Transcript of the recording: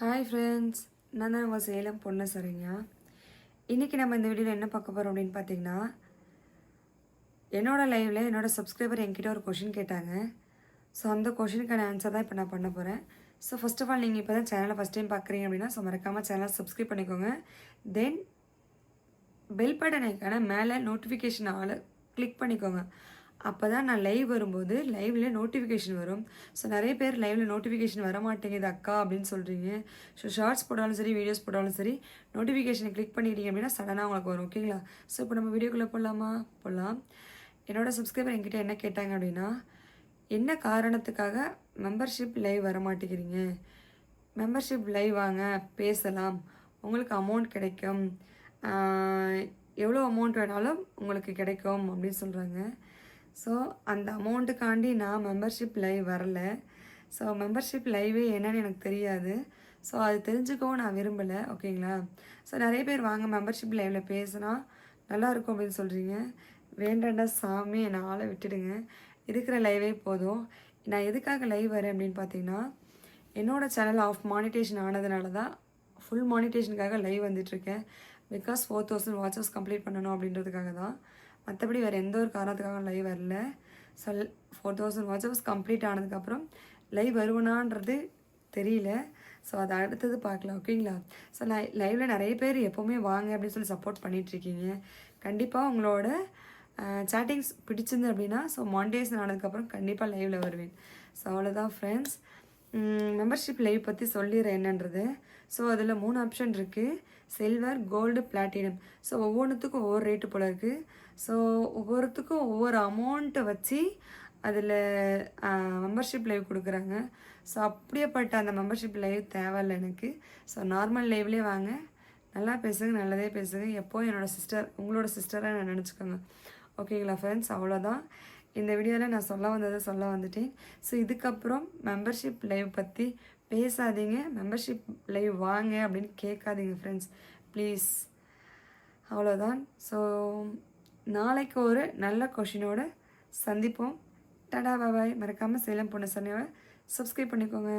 Hi friends நான் தான் உங்கள் சேலம் பொண்ணு சரிங்க. இன்றைக்கி நம்ம இந்த வீடியோவில் என்ன பார்க்க போகிறோம் அப்படின்னு பார்த்தீங்கன்னா என்னோடய லைவில் என்னோட சப்ஸ்கிரைபர் என்கிட்ட ஒரு கொஷின் கேட்டாங்க. ஸோ அந்த கொஷினுக்கான ஆன்சர் தான் இப்போ நான் பண்ண போகிறேன் ஸோ ஃபஸ்ட் ஆஃப் ஆல் நீங்கள் இப்போ தான் சேனலை ஃபஸ்ட் டைம் பார்க்குறீங்க அப்படின்னா ஸோ மறக்காமல் சேனலை சப்ஸ்கிரைப் பண்ணிக்கோங்க. தென் பெல் பட்டனைக்கான மேலே நோட்டிஃபிகேஷன் ஆளை கிளிக் பண்ணிக்கோங்க. அப்போ தான் நான் லைவ் வரும்போது லைவில் நோட்டிஃபிகேஷன் வரும். ஸோ நிறைய பேர் லைவில் நோட்டிஃபிகேஷன் வர மாட்டேங்குது அக்கா அப்படின்னு சொல்கிறீங்க ஸோ ஷார்ட்ஸ் போட்டாலும் சரி வீடியோஸ் போட்டாலும் சரி நோட்டிஃபிகேஷனை கிளிக் பண்ணிட்டீங்க அப்படின்னா சடனாக உங்களுக்கு வரும் ஓகேங்களா ஸோ இப்போ நம்ம வீடியோக்குள்ளே போடலாமா? போடலாம். என்னோடய சப்ஸ்கிரைபர் என்கிட்ட என்ன கேட்டாங்க அப்படின்னா என்ன காரணத்துக்காக மெம்பர்ஷிப் லைவ் வர மாட்டேங்கிறீங்க மெம்பர்ஷிப் லைவ் வாங்க பேசலாம். உங்களுக்கு அமௌண்ட் கிடைக்கும். எவ்வளோ அமௌண்ட் வேணாலும் உங்களுக்கு கிடைக்கும் அப்படின்னு சொல்கிறாங்க ஸோ அந்த அமௌண்ட்டுக்காண்டி நான் மெம்பர்ஷிப் லைவ் வரல. ஸோ மெம்பர்ஷிப் லைவே என்னன்னு எனக்கு தெரியாது. ஸோ அது தெரிஞ்சுக்கவும் நான் விரும்பலை ஓகேங்களா ஸோ நிறைய பேர் வாங்க மெம்பர்ஷிப் லைவில் பேசினா நல்லாயிருக்கும் அப்படின்னு சொல்கிறீங்க வேண்டாண்டா சாமி என்னை ஆளை விட்டுடுங்க. இருக்கிற லைவே போதும். நான் எதுக்காக லைவ் வரேன்? அப்படின்னு பார்த்தீங்கன்னா என்னோடய சேனல் ஆஃப் மானிட்டேஷன் ஆனதுனால தான் ஃபுல் மானிட்டேஷனுக்காக live வந்துட்டுருக்கேன் because four thousand watches complete பண்ணணும் அப்படின்றதுக்காக தான். மற்றபடி வேறு எந்த ஒரு காரணத்துக்காக லைவ் வரல. So four thousand watches complete ஆனதுக்கப்புறம் லைவ் வருவனான்றது தெரியல. ஸோ அதை அடுத்தது பார்க்கலாம் ஓகேங்களா ஸோ லை லைவில் நிறைய பேர் எப்போவுமே வாங்க அப்படின்னு சொல்லி சப்போர்ட் பண்ணிகிட்ருக்கீங்க கண்டிப்பாக உங்களோட சேட்டிங்ஸ் பிடிச்சிருந்து அப்படின்னா ஸோ மாண்டேஸ் ஆனதுக்கப்புறம் கண்டிப்பாக லைவில் வருவேன். ஸோ அவ்வளோதான் ஃப்ரெண்ட்ஸ் மெம்பர்ஷிப் லைவ் பற்றி சொல்லிடுறேன் என்னன்றது. ஸோ அதில் மூணு ஆப்ஷன் இருக்குது சில்வர் கோல்டு பிளாட்டினம் ஸோ ஒவ்வொன்றுத்துக்கும் ஒவ்வொரு ரேட்டு போல் இருக்குது ஸோ ஒவ்வொருத்துக்கும் ஒவ்வொரு அமௌண்ட்டை வச்சு அதில் மெம்பர்ஷிப் லைவ் கொடுக்குறாங்க. ஸோ அப்படியேப்பட்ட அந்த மெம்பர்ஷிப் லைவ் தேவையில்லை எனக்கு. ஸோ நார்மல் லைவ்லேயே வாங்க. நல்லா பேசுங்க நல்லதே பேசுங்க. எப்போது என்னோடய சிஸ்டர் உங்களோட சிஸ்டராக நான் நினச்சிக்கோங்க. ஓகேங்களா ஃப்ரெண்ட்ஸ் அவ்வளோதான் இந்த வீடியோவில் நான் சொல்ல வந்ததை சொல்ல வந்துட்டேன். ஸோ இதுக்கப்புறம் மெம்பர்ஷிப் லைவ் பற்றி பேசாதீங்க. மெம்பர்ஷிப் லைவ் வாங்க அப்படின்னு கேட்காதீங்க ஃப்ரெண்ட்ஸ் ப்ளீஸ் அவ்வளோதான் ஸோ நாளைக்கு ஒரு நல்ல கொஷினோட சந்திப்போம். டடா பாபாய் மறக்காமல் சேலம் பொண்ணு சனியாவை சப்ஸ்கிரைப் பண்ணிக்கோங்க.